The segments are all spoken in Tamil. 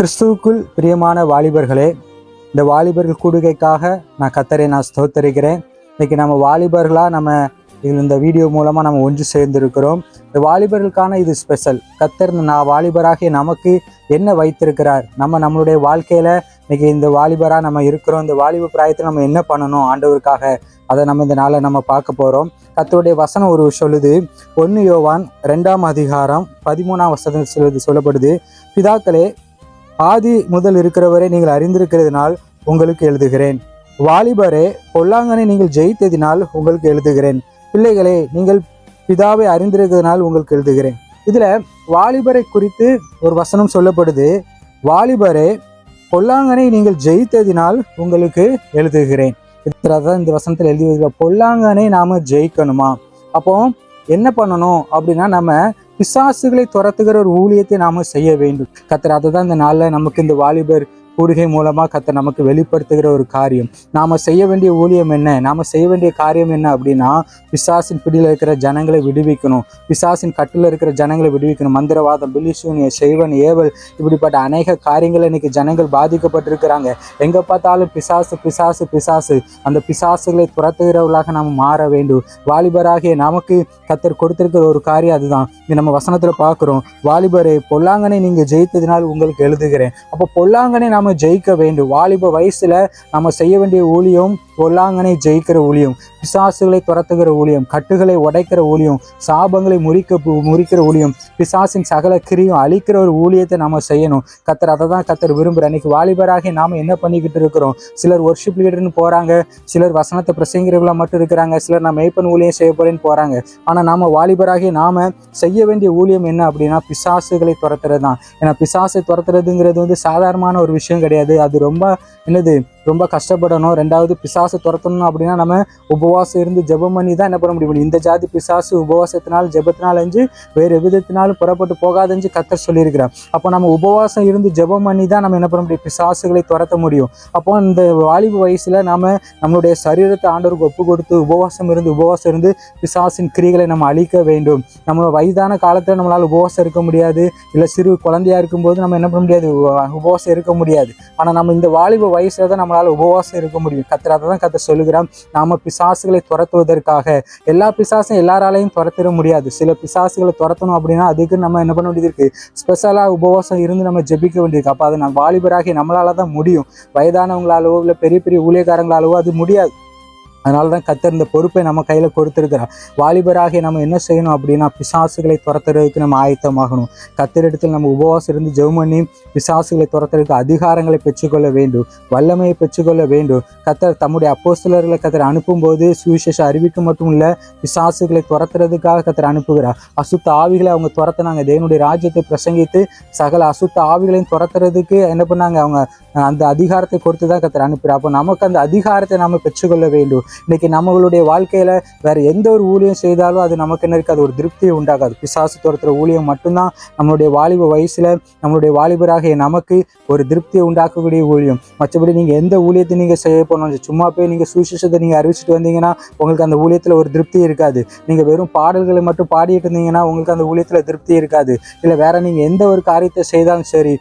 கிறிஸ்துவுக்குள் பிரியமான வாலிபர்களே இந்த வாலிபர்கள் கூடுகைக்காக நான் கத்தரை நான் ஸ்தோத்தரிக்கிறேன். இன்னைக்கு நம்ம வாலிபர்களாக நம்ம இதில் இந்த வீடியோ மூலமாக நம்ம ஒன்று சேர்ந்திருக்கிறோம். இந்த வாலிபர்களுக்கான இது ஸ்பெஷல். கத்தர் நான் வாலிபராகிய நமக்கு என்ன வைத்திருக்கிறார்? நம்ம நம்மளுடைய வாழ்க்கையில் இன்னைக்கு இந்த வாலிபராக நம்ம இருக்கிறோம். இந்த வாலிப பிராயத்தில் நம்ம என்ன பண்ணணும் ஆண்டவருக்காக? அதை நம்ம இந்த நாளை நம்ம பார்க்க போகிறோம் கத்தருடைய வசனம் ஒரு சொல்லுது. ஒன்று யோவான் ரெண்டாம் அதிகாரம் பதிமூணாம் வசனம் சொல்லுது சொல்லப்படுது. பிதாக்களே ஆதி முதல் இருக்கிறவரை நீங்கள் அறிந்திருக்கிறதுனால் உங்களுக்கு எழுதுகிறேன். வாலிபரே பொல்லாங்கனை நீங்கள் ஜெயித்ததினால் உங்களுக்கு எழுதுகிறேன். பிள்ளைகளே நீங்கள் பிதாவை அறிந்திருக்கிறதுனால் உங்களுக்கு எழுதுகிறேன். இதில் வாலிபரை குறித்து ஒரு வசனம் சொல்லப்படுது. வாலிபரே பொல்லாங்கனை நீங்கள் ஜெயித்ததினால் உங்களுக்கு எழுதுகிறேன். தான் இந்த வசனத்தில் எழுதி பொல்லாங்கனை நாம் ஜெயிக்கணுமா? அப்போ என்ன பண்ணணும் அப்படின்னா நம்ம பிசாசுகளை துரத்துகிற ஒரு ஊழியத்தை நாம செய்ய வேண்டும். கத்திர அதை தான் இந்த நாளில் நமக்கு இந்த வாலிபர் கூடுகை மூலமா கத்தர் நமக்கு வெளிப்படுத்துகிற ஒரு காரியம். நாம செய்ய வேண்டிய ஊழியம் என்ன? நாம செய்ய வேண்டிய காரியம் என்ன அப்படின்னா பிசாசின் பிடியில் இருக்கிற ஜனங்களை விடுவிக்கணும். பிசாசின் கட்டில் இருக்கிற ஜனங்களை விடுவிக்கணும். மந்திரவாதம் பில்லிசூனிய செய்வன் ஏவல் இப்படிப்பட்ட அநேக காரியங்கள் இன்னைக்கு ஜனங்கள் பாதிக்கப்பட்டிருக்கிறாங்க. எங்க பார்த்தாலும் பிசாசு பிசாசு பிசாசு. அந்த பிசாசுகளை துரத்துகிறவர்களாக நாம் மாற வேண்டும். வாலிபராகிய நமக்கு கத்தர் கொடுத்திருக்கிற ஒரு காரியம் அதுதான். இது நம்ம வசனத்துல பார்க்குறோம். வாலிபரை பொல்லாங்கனை நீங்க ஜெயித்ததினால் உங்களுக்கு எழுதுகிறேன். அப்போ பொல்லாங்கனை நாம் ஜெயிக்க வேண்டும். வாலிப வயசுல நம்ம செய்ய வேண்டிய ஊழியம் பொல்லாங்கனை ஜெயிக்கிற ஊழியம் பிசாசுகளை துரத்துகிற ஊழியம் கட்டுகளை உடைக்கிற ஊழியம் சாபங்களை முறிக்க முறிக்கிற ஊழியம் பிசாசின் சகல கிரியும் அழிக்கிற ஒரு ஊழியத்தை நம்ம செய்யணும். கத்தர் அதை தான் கத்தர் விரும்புகிற அன்னைக்கு வாலிபராகி நாம என்ன பண்ணிக்கிட்டு இருக்கிறோம்? சிலர் ஒர்ஷிப் லீடர்னு போறாங்க. சிலர் வசனத்தை பிரசங்கிறவங்களா மட்டும் இருக்கிறாங்க. சிலர் நான் மெய்ப்பன் ஊழியம் செய்ய போறேன்னு போறாங்க. ஆனா நாம வாலிபராகி நாம செய்ய வேண்டிய ஊழியம் என்ன அப்படின்னா பிசாசுகளை துரத்துறது தான் ஏன்னா பிசாசை துரத்துறதுங்கிறது வந்து சாதாரணமான ஒரு விஷயம் கிடையாது. அது ரொம்ப என்னது ரொம்ப கஷ்டப்படணும். ரெண்டாவது பிசாசு துரத்தணும் அப்படின்னா நம்ம உபவாசம் இருந்து ஜெபம் பண்ணி தான் என்ன பண்ண முடியும்? இந்த ஜாதி பிசாசு உபவாசத்தினால் ஜெபத்தினால் அஞ்சு வேறு விதத்தினாலும் புறப்பட்டு போகாதஞ்சு கத்தர் சொல்லியிருக்கிறார். அப்போ நம்ம உபவாசம் இருந்து ஜெபம் பண்ணி தான் நம்ம என்ன பண்ண முடியும்? பிசாசுகளை துரத்த முடியும். அப்போ இந்த வாலிப வயசில் நாம் நம்மளுடைய சரீரத்தை ஆண்டவருக்கு ஒப்பு கொடுத்து உபவாசம் இருந்து உபவாசம் இருந்து பிசாசின் கிரிகளை நம்ம அழிக்க வேண்டும். நம்ம வயதான காலத்தில் நம்மளால் உபவாசம் இருக்க முடியாது. இல்லை சிறு குழந்தையா இருக்கும்போது நம்ம என்ன பண்ண முடியாது? உபவாசம் இருக்க முடியாது. ஆனால் நம்ம இந்த வாலிப வயசில் தான் நம்மளால் உபவாசம் இருக்க முடியும். கத்திராத தான் கத்த சொல்லுகிறான் நாம பிசாசுகளை துரத்துவதற்காக. எல்லா பிசாசும் எல்லாராலையும் துரத்திட முடியாது. சில பிசாசுகளை துரத்தணும் அப்படின்னா அதுக்கு நம்ம என்ன பண்ண வேண்டியது இருக்கு? ஸ்பெஷலாக உபவாசம் இருந்து நம்ம ஜெபிக்க வேண்டியிருக்கு அப்போ அது நான் வாலிபராகி நம்மளால தான் முடியும். வயதானவங்களாலவோ இல்லை பெரிய பெரிய ஊழியக்காரங்களாலவோ அது முடியாது. அதனால தான் கத்தர் இந்த பொறுப்பை நம்ம கையில் கொடுத்துருக்கிறார். வாலிபராகிய நம்ம என்ன செய்யணும் அப்படின்னா பிசாசுகளை துரத்துறதுக்கு நம்ம ஆயத்தமாகணும். கத்தரிடத்தில் நம்ம உபவாசம் இருந்து ஜெபம் பண்ணி பிசாசுகளை துரத்துறதுக்கு அதிகாரங்களை பெற்றுக்கொள்ள வேண்டும். வல்லமையை பெற்றுக்கொள்ள வேண்டும். கத்தர் தம்முடைய அப்போஸ்தலர்களை கத்தர் அனுப்பும்போது சுவிசேஷம் அறிவிக்க மட்டும் இல்லை பிசாசுகளை துரத்துறதுக்காக கத்தர் அனுப்புகிறார். அசுத்த ஆவிகளை அவங்க துரத்துனாங்க. தேவனுடைய ராஜ்யத்தை பிரசங்கித்து சகல அசுத்த ஆவிகளையும் துரத்துறதுக்கு என்ன பண்ணாங்க? அவங்க அந்த அதிகாரத்தை கொடுத்து தான் கத்தர் அனுப்புகிறார். அப்போ நமக்கு அந்த அதிகாரத்தை நாம் பெற்றுக்கொள்ள வேண்டும். இன்னைக்கு நம்மளுடைய வாழ்க்கையில வேற எந்த ஒரு ஊழியம் செய்தாலும் அது நமக்கு என்ன இருக்காது ஒரு திருப்தியை உண்டாகாது. பிசாசு துரத்துற ஊழியம் மட்டும்தான் நம்மளுடைய வாலிப வயசுல நம்மளுடைய வாலிபராகிய நமக்கு ஒரு திருப்தியை உண்டாக்கக்கூடிய ஊழியம். மற்றபடி நீங்க எந்த ஊழியத்தை நீங்க செய்ய போனோம் சும்மா போய் நீங்க சுவிசேஷத்தை நீங்க அறிவிச்சிட்டு வந்தீங்கன்னா உங்களுக்கு அந்த ஊழியத்துல ஒரு திருப்தி இருக்காது. நீங்க வெறும் பாடல்களை மட்டும் பாடிட்டு இருந்தீங்கன்னா உங்களுக்கு அந்த ஊழியத்துல திருப்தி இருக்காது. இல்ல வேற நீங்க எந்த ஒரு காரியத்தை செய்தாலும் சரி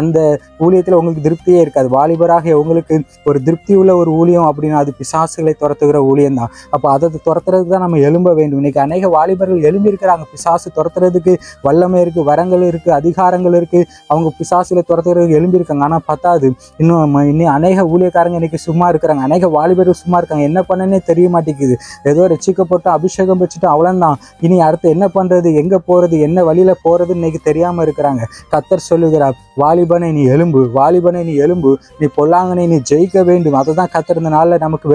அந்த ஊழியத்துல உங்களுக்கு திருப்தியே இருக்காது. வாலிபராக உங்களுக்கு ஒரு திருப்தி உள்ள ஒரு ஊழியம் அப்படின்னா அது பிசாசுகளை துரத்துகிற ஊழியம் தான் அப்போ அதை துரத்துறதுக்கு தான் நம்ம எழும்ப வேண்டும். இன்னைக்கு அநேக வாலிபர்கள் எழும்பி இருக்கிறாங்க பிசாசு துரத்துறதுக்கு வல்லமை இருக்கு வரங்கள் இருக்கு அதிகாரங்கள் இருக்கு. அவங்க பிசாசுகளை துரத்துறதுக்கு எழும்பியிருக்காங்க. இருக்காங்க பத்தாது. இன்னும் இன்னும் அநேக ஊழியக்காரங்க இன்னைக்கு சும்மா இருக்கிறாங்க. அநேக வாலிபர்கள் சும்மா இருக்காங்க. என்ன பண்ணனே தெரிய மாட்டேங்குது. ஏதோ ரசிக்கப்பட்டு அபிஷேகம் வச்சுட்டு அவ்வளோதான் இனி அடுத்து என்ன பண்றது? எங்க போறது? என்ன வழியில போறதுன்னு இன்னைக்கு தெரியாம இருக்கிறாங்க. கத்தர் சொல்லுகிறார் வாலிபனை நீ எலும்பு வாலிபனை நீ எலும்பு நீ பொல்லாங்கனை நீ ஜெயிக்க வேண்டும். அதை தான் கத்தர் இந்த நாளில் நமக்கு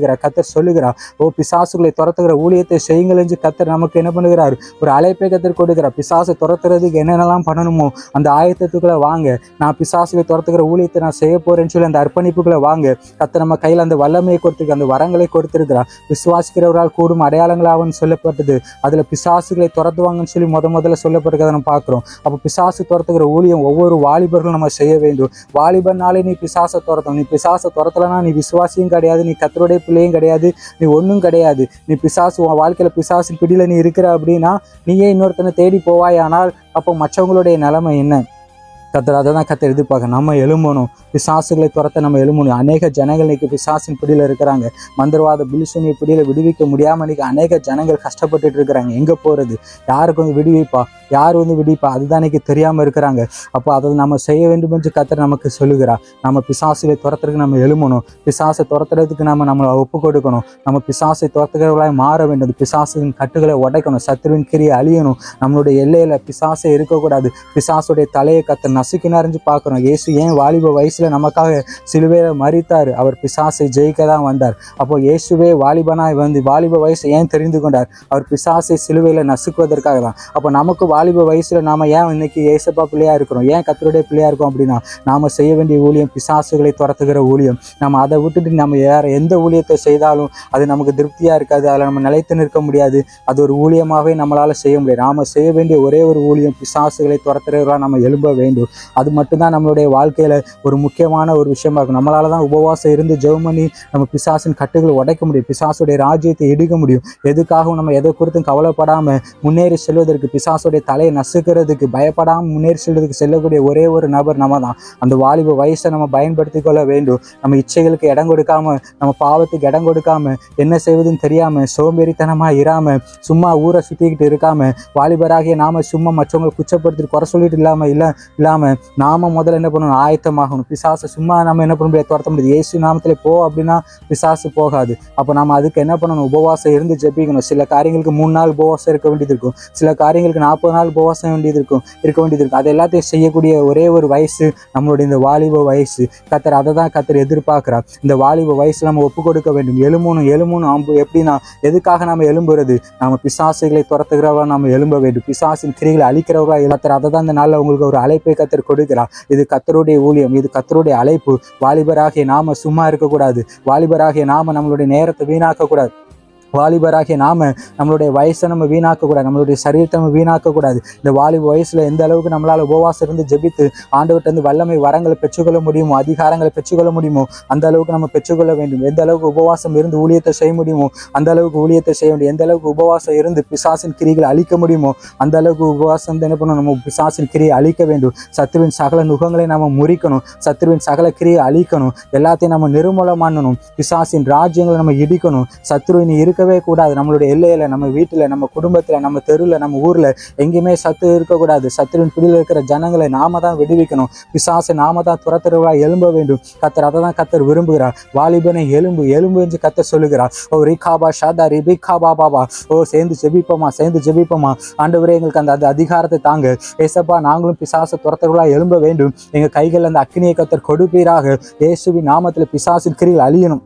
வெளிப்படுத்துகிறார் கத்தர் சொல்லுகிறார் ஓ பிசாசுகளை துரத்துகிற ஊழியத்தை செய்யுங்கள் என்று கத்தர் நமக்கு என்ன பண்ணுகிறார்? ஒரு அழைப்பை கத்தர் கொடுக்கிறார். பிசாசை துரத்துறதுக்கு என்னென்னலாம் பண்ணணுமோ அந்த ஆயத்தத்துக்குள்ள வாங்க. நான் பிசாசுகளை துரத்துகிற ஊழியத்தை நான் செய்ய போறேன்னு சொல்லி அந்த அர்ப்பணிப்புகளை வாங்க. கத்தர் நம்ம கையில் அந்த வல்லமையை கொடுத்துருக்கு அந்த வரங்களை கொடுத்துருக்கிறார். விசுவாசிக்கிறவரால் கூடும் அடையாளங்களாகவும் சொல்லப்பட்டது. அதுல பிசாசுகளை துரத்துவாங்கன்னு சொல்லி முத முதல்ல சொல்லப்பட்டிருக்கிறத நம்ம பார்க்குறோம். அப்போ பிசாசு துரத்துகிற ஊழியம் ஒவ்வொரு வாலிபர்களும் நம்ம செய்ய வேண்டும். வாலிபர்னாலே நீ பிசாசை துரத்தணும். நீ பிசாசை துரத்தலைன்னா நீ விசுவாசியும் கிடையாது. நீ கத்தருடைய பிள்ளையும் கிடையாது நீ ஒன்றும் கிடையாது. நீ பிசாசு உன் வாழ்க்கையில பிசாசு பிடியில நீ இருக்கிற அப்படின்னா நீயே இன்னொருத்தனை தேடி போவாய் ஆனால் அப்போ மற்றவங்களுடைய நிலைமை என்ன? கத்தர் அதை தான் கத்தர் எதிர்பார்க்க. நம்ம எழும்பணும். பிசாசுகளை துரத்த நம்ம எழும்பணும். அநேக ஜனங்கள் இன்னைக்கு பிசாசின் பிடியில் இருக்கிறாங்க. மந்திரவாத பிலிசுனிய பிடியில் விடுவிக்க முடியாமல் இன்னைக்கு அநேக ஜனங்கள் கஷ்டப்பட்டுட்டு இருக்கிறாங்க. எங்கே போகிறது யாருக்கு வந்து விடுவிப்பா? யார் வந்து விடுவிப்பா? அதுதான் இன்னைக்கு தெரியாமல் இருக்கிறாங்க. அப்போ அதை நம்ம செய்ய வேண்டும் என்று கத்தர் நமக்கு சொல்லுகிறா நம்ம பிசாசுகளை துரத்துறதுக்கு நம்ம எழும்பணும். பிசாசை துரத்துறதுக்கு நம்ம நம்மளை ஒப்பு கொடுக்கணும். நம்ம பிசாசை துரத்துகிறவர்களாக மாற வேண்டும். பிசாசின் கட்டுகளை உடைக்கணும். சத்துருவின் கிரியை அழியணும். நம்மளுடைய எல்லையில் பிசாசை இருக்கக்கூடாது. பிசாசுடைய தலையை நசுக்கி நிறைஞ்சு பார்க்குறோம் இயேசு ஏன் வாலிப வயசில் நமக்காக சிலுவையில் மறித்தார் அவர் பிசாசை ஜெயிக்க தான் வந்தார். அப்போ இயேசுவே வாலிபனாய் வந்து வாலிப வயசு ஏன் தெரிந்து கொண்டார்? அவர் பிசாசை சிலுவையில் நசுக்குவதற்காக தான் அப்போ நமக்கு வாலிப வயசில் நாம் ஏன் இன்னைக்கு ஏசப்பா பிள்ளையாக இருக்கிறோம்? ஏன் கத்தருடைய பிள்ளையா இருக்கோம் அப்படின்னா நாம் செய்ய வேண்டிய ஊழியம் பிசாசுகளை துரத்துகிற ஊழியம். நம்ம அதை விட்டுட்டு நம்ம வேறு எந்த ஊழியத்தை செய்தாலும் அது நமக்கு திருப்தியாக இருக்காது. அதில் நம்ம நிலைத்து நிற்க முடியாது. அது ஒரு ஊழியமாகவே நம்மளால் செய்ய முடியாது. நாம செய்ய வேண்டிய ஒரே ஒரு ஊழியம் பிசாசுகளை துரத்துறவர்களாக நம்ம எழும்ப வேண்டும். அது மட்டும்தான் நம்மளுடைய வாழ்க்கையில ஒரு முக்கியமான ஒரு விஷயமா இருக்கும். நம்மளால தான் உபவாசம் இருந்து ஜெர்மனி நம்ம பிசாசின் கட்டுகளை உடைக்க முடியும். பிசாசுடைய ராஜ்யத்தை எடுக்க முடியும். எதுக்காகவும் நம்ம எதை குறித்தும் கவலைப்படாம முன்னேறி செல்வதற்கு பிசாசுடைய தலையை நசுக்கிறதுக்கு பயப்படாமல் முன்னேறி செல்வதற்கு செல்லக்கூடிய ஒரே ஒரு நபர் நம்ம தான் அந்த வாலிப வயசை நம்ம பயன்படுத்திக் கொள்ள வேண்டும். நம்ம இச்சைகளுக்கு இடம் கொடுக்காம நம்ம பாவத்துக்கு இடம் கொடுக்காம என்ன செய்வதுன்னு தெரியாம சோம்பேறித்தனமா இராம சும்மா ஊரை சுத்திக்கிட்டு இருக்காம வாலிபராகிய நாம சும்மா மற்றவங்களை குச்சப்படுத்திட்டு குறை சொல்லிட்டு இல்லாம இல்ல இல்லாம நாம முதல்ல என்ன பண்ணணும்? ஆயத்தமாகணும். பிசாசை சும்மா நம்ம என்ன பண்ண முடியாது துரத்த முடியாது ஏசு நாமத்துல போ அப்படின்னா பிசாசு போகாது. அப்போ நம்ம அதுக்கு என்ன பண்ணணும்? உபவாசம் இருந்து ஜெபிக்கணும். சில காரியங்களுக்கு மூணு நாள் உபவாசம் இருக்க வேண்டியது இருக்கும். சில காரியங்களுக்கு நாற்பது நாள் உபவாசம் வேண்டியது இருக்கும். இருக்க வேண்டியது இருக்கும். அது எல்லாத்தையும் செய்யக்கூடிய ஒரே ஒரு வயசு நம்மளுடைய இந்த வாலிப வயசு. கத்தர் அதை தான் கத்தர் எதிர்பார்க்கிறார். இந்த வாலிப வயசுல நம்ம ஒப்பு கொடுக்க வேண்டும். எலும்பணும் எலும்பணும் அம்பு எப்படின்னா எதுக்காக நம்ம எலும்புறது நம்ம பிசாசுகளை துரத்துகிறவா நம்ம எழும்ப வேண்டும். பிசாசின் கிரிகளை அழிக்கிறவரா எல்லாத்தர் அதை தான் இந்த நாளில் உங்களுக்கு ஒரு அழைப்பை கத்தர் கொடுக்கிறார். இது கத்தருடைய ஊழியம் இது கத்தருடைய அழைப்பு. வாலிபராகிய நாம சும்மா இருக்கக்கூடாது. வாலிபராகிய நாம நம்மளுடைய நேரத்தை வீணாக்கக்கூடாது. வாலிபராகிய நாம நம்மளுடைய வயசை நம்ம வீணாக்கக்கூடாது நம்மளுடைய சரீரத்தை நம்ம வீணாக்கக்கூடாது. இந்த வாலிப வயசுல எந்த அளவுக்கு நம்மளால உபவாசம் இருந்து ஜெபித்து ஆண்டவர்கிட்ட இருந்து வல்லமை வரங்களை பெற்றுக்கொள்ள முடியுமோ அதிகாரங்களை பெற்றுக்கொள்ள முடியுமோ அந்த அளவுக்கு நம்ம பெற்றுக்கொள்ள வேண்டும். எந்த அளவுக்கு உபவாசம் இருந்து ஊழியத்தை செய்ய முடியுமோ அந்த அளவுக்கு ஊழியத்தை செய்ய முடியும் எந்த அளவுக்கு உபவாசம் இருந்து பிசாசின் கிரிகளை அழிக்க முடியுமோ அந்த அளவுக்கு உபவாசம் என்ன பண்ணணும்? நம்ம பிசாசின் கிரியை அழிக்க வேண்டும். சத்துருவின் சகல நுகங்களை நம்ம முறிக்கணும். சத்துருவின் சகல கிரியை அழிக்கணும். எல்லாத்தையும் நம்ம நிர்மூலம் பண்ணணும் பிசாசின் ராஜ்யங்களை நம்ம இடிக்கணும். சத்துருவின் இருக்கவே கூடாது. நம்மளுடைய எல்லையில நம்ம வீட்டுல நம்ம குடும்பத்துல நம்ம தெருவில் நம்ம ஊர்ல எங்கேயுமே சத்து இருக்கக்கூடாது சத்துருவின் பிடியில் இருக்கிற ஜனங்களை நாம தான் விடுவிக்கணும். பிசாசை நாம தான் துரத்துறவா எழும்ப வேண்டும். கத்தர் அதை தான் கத்தர் விரும்புகிறார். வாலிபனை எலும்பு எலும்பு என்று கத்தர் சொல்லுகிறார். ஓ ரிகாபா ஷாதா ரிபிகா பாபா ஓ சேர்ந்து ஜெபிப்போமா சேர்ந்து ஜெபிப்போமா. ஆண்டவரே எங்களுக்கு அந்த அந்த அதிகாரத்தை தாங்க. ஏசப்பா நாங்களும் பிசாசை துரத்துறவா எழும்ப வேண்டும். எங்க கைகள் அந்த அக்னியை கத்தர் கொடுப்பீராக. இயேசுவின் நாமத்தில் பிசாசின் கிரிகள் அழியணும்.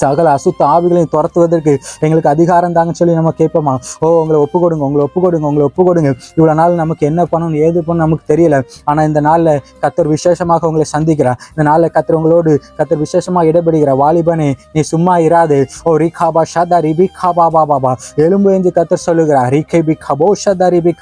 சகல அசுத்த ஆவிகளையும் துரத்துவதற்கு எங்களுக்கு அதிகாரம் தாங்கன்னு சொல்லி நம்ம கேட்போமா? ஓ உங்களை ஒப்பு கொடுங்க உங்களை ஒப்பு கொடுங்க உங்களை ஒப்பு கொடுங்க இவ்வளோ நாள் நமக்கு என்ன பண்ணணும் ஏது பண்ணணும் நமக்கு தெரியல. ஆனால் இந்த நாளில் கத்தர் விசேஷமாக உங்களை சந்திக்கிறார். இந்த நாளில் கத்தர் உங்களோடு கத்தர் விசேஷமாக இடப்படுகிற வாலிபனே நீ சும்மா இராது. ஓ ரிகாபா ஷதா ரிபி காபா பாபா எலும்பு என்று கத்தர் சொல்லுகிறார். ரிகை பி கபோ ஷதா ரிபி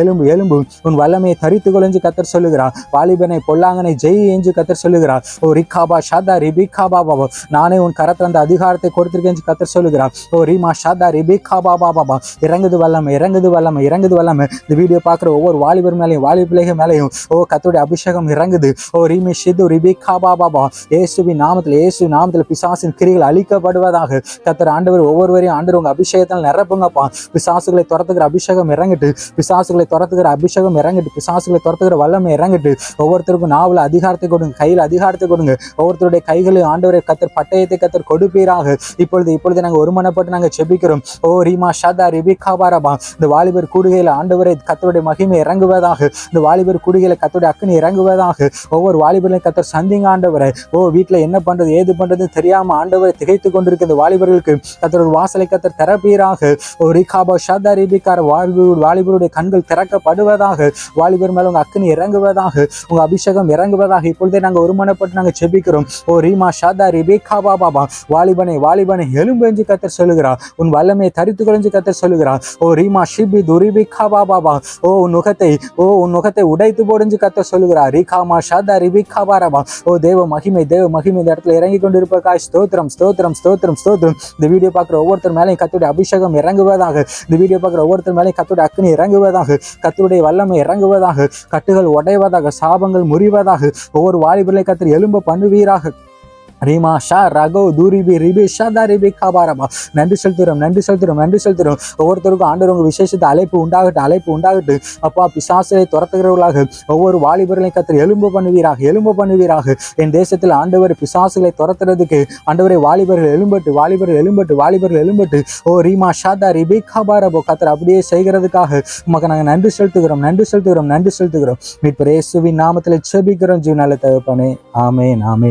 எலும்பு எலும்பு உன் வல்லமையை தரித்து கொள்ளஞ்சு கத்தர் சொல்லுகிறார். வாலிபனை பொல்லாங்கனை ஜெய் என்று கத்தர் சொல்லுகிறார். ஓ ரிகாபா ஷதா ரிபி காபா பாபா நானே உன் கரத்தில் அந்த அதிகாரத்தை கொடுத்திருக்கேன் என்று கத்தர் சொல்லுகிறார். ஓ ரீமா ஷாதா ரிபிகா பாபா பாபா இறங்குது வல்லமை இறங்குது வல்லமை இறங்குது வல்லமை. இந்த வீடியோ பார்க்குற ஒவ்வொரு வாலிபர் மேலையும் வாலிப பிள்ளைகள் மேலையும் ஓ கத்தருடைய அபிஷேகம் இறங்குது. ஓ ரீமி ஷிது ரிபிகா பாபா பாபா ஏசுபி நாமத்தில் ஏசு நாமத்தில் பிசாசின் கிரிகள் அழிக்கப்படுவதாக கத்தர் ஆண்டவர் ஒவ்வொருவரையும் ஆண்டவர் உங்க அபிஷேகத்தில் நிரப்புங்கப்பா. பிசாசுகளை துரத்துக்கிற அபிஷேகம் இறங்கிட்டு பிசாசுகளை துரத்துக்கிற அபிஷேகம் இறங்கிட்டு பிசாசுகளை துரத்துக்கிற வல்லமை இறங்கிட்டு ஒவ்வொருத்தருக்கும் நாவல அதிகாரத்தை கொடுங்க கையில் அதிகாரத்தை கொடுங்க. ஒவ்வொருத்தருடைய கைகளையும் ஆண்டவரை கத்தர் பட்டயத்தை கத்தர் கொடுப்பீராக. இப்பொழுது இப்பொழுது நாங்கள் ஒருமனப்பட்டு நாங்கள் செபிக்கிறோம். ஓ ரீமா ஷாதா ரிபிகா பாரபா. இந்த வாலிபர் கூடுகையில் ஆண்டவரை கத்தருடைய மகிமை இறங்குவதாக. இந்த வாலிபர் கூடுகையில் கத்தருடைய அக்கனி இறங்குவதாக. ஒவ்வொரு வாலிபர்களையும் கத்தர் சந்திங்க ஆண்டவரை. ஓ வீட்டில் என்ன பண்ணுறது ஏது பண்ணுறது தெரியாமல் ஆண்டவரை திகைத்து கொண்டிருக்க இந்த வாலிபர்களுக்கு கத்தர் ஒரு வாசலை கத்தர் திறப்பீராக. ஓ ரிகாபா ஷாதா ரிபிக்கார வாலிபர் வாலிபருடைய கண்கள் திறக்கப்படுவதாக வாலிபர் மேலே உங்கள் அக்கனி இறங்குவதாக உங்கள் அபிஷேகம் இறங்குவதாக. இப்பொழுதே நாங்கள் ஒருமனப்பட்டு நாங்கள் செபிக்கிறோம். ஓ ரீமா ஷாதா ரிபிகா பாபா வாலிபனை வாலிபனை எலும்பெஞ்சு கத்தர் சொல்லுகிறார். உன் வல்லமையை தரித்து குறைஞ்சு கத்தர் சொல்லுகிறார். ஓ ரீமா ஷிபி துரிபி காபா பாபா. ஓ உன் முகத்தை ஓ உன் முகத்தை உடைத்து போடுஞ்சு கத்தர் சொல்லுகிறார். ரீகாமா ஷாதா ரிபி காபாரபா ஓ தேவ மகிமை தேவ மகிமை இந்த இடத்துல இறங்கி கொண்டிருப்பக்காய் ஸ்தோத்திரம் ஸ்தோத்திரம் ஸ்தோத்திரம் ஸ்தோத்திரம். இந்த வீடியோ பார்க்குற ஒவ்வொருத்தர் மேலேயும் கத்துடைய அபிஷேகம் இறங்குவதாக. இந்த வீடியோ பார்க்குற ஒவ்வொருத்தர் மேலேயும் கத்துடைய அக்னி இறங்குவதாக. கத்துடைய வல்லமை இறங்குவதாக. கட்டுகள் உடைவதாக சாபங்கள் முறிவதாக. ஒவ்வொரு வாலிபர்களை கத்தர் எலும்ப பண்ணுவீராக. ரீமா ஷா ரகோ தூரிபி ரிபி ஷதா ரிபி காபாரமா நன்றி செலுத்துகிறோம் நன்றி செலுத்துகிறோம் நன்றி செலுத்துகிறோம். ஒவ்வொருத்தருக்கும் ஆண்டவர் உங்க விசேஷத்தை அழைப்பு உண்டாகட்டும் அழைப்பு உண்டாகட்டு அப்பா பிசாசை துரத்துகிறவர்களாக ஒவ்வொரு வாலிபர்களையும் கத்திர எலும்பு பண்ணுவீராக எலும்பு பண்ணுவீராக. என் தேசத்தில் ஆண்டவர் பிசாசுகளை துரத்துறதுக்கு ஆண்டவரை வாலிபர்கள் எலும்பட்டு வாலிபர்கள் எலும்பட்டு வாலிபர்கள் எலும்பட்டு. ஓ ரீமா ஷாதா ரிபி காபாரபோ கத்திர அப்படியே செய்கிறதுக்காக உமக்கு நாங்கள் நன்றி செலுத்துகிறோம் நன்றி செலுத்துகிறோம் நன்றி செலுத்துகிறோம். இப்போ ரேசுவின் நாமத்தில் செபிக்கிறோம் ஜீவனால நல்ல தகப்பனே. ஆமே ஆமே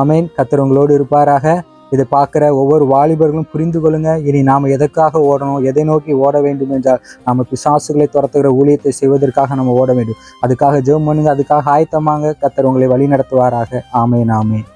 ஆமேன். கத்தர் உங்களோடு இருப்பாராக. இதை பார்க்குற ஒவ்வொரு வாலிபர்களும் புரிந்து கொள்ளுங்க. இனி நாம் எதற்காக ஓடணும்? எதை நோக்கி ஓட வேண்டும் என்றால் நம்ம பிசாசுகளை துரத்துகிற ஊழியத்தை செய்வதற்காக நம்ம ஓட வேண்டும். அதுக்காக ஜெபம் பண்ணுங்க. அதுக்காக ஆயத்தமாங்க கத்தர் உங்களை வழி நடத்துவாராக ஆமேன் ஆமேன்.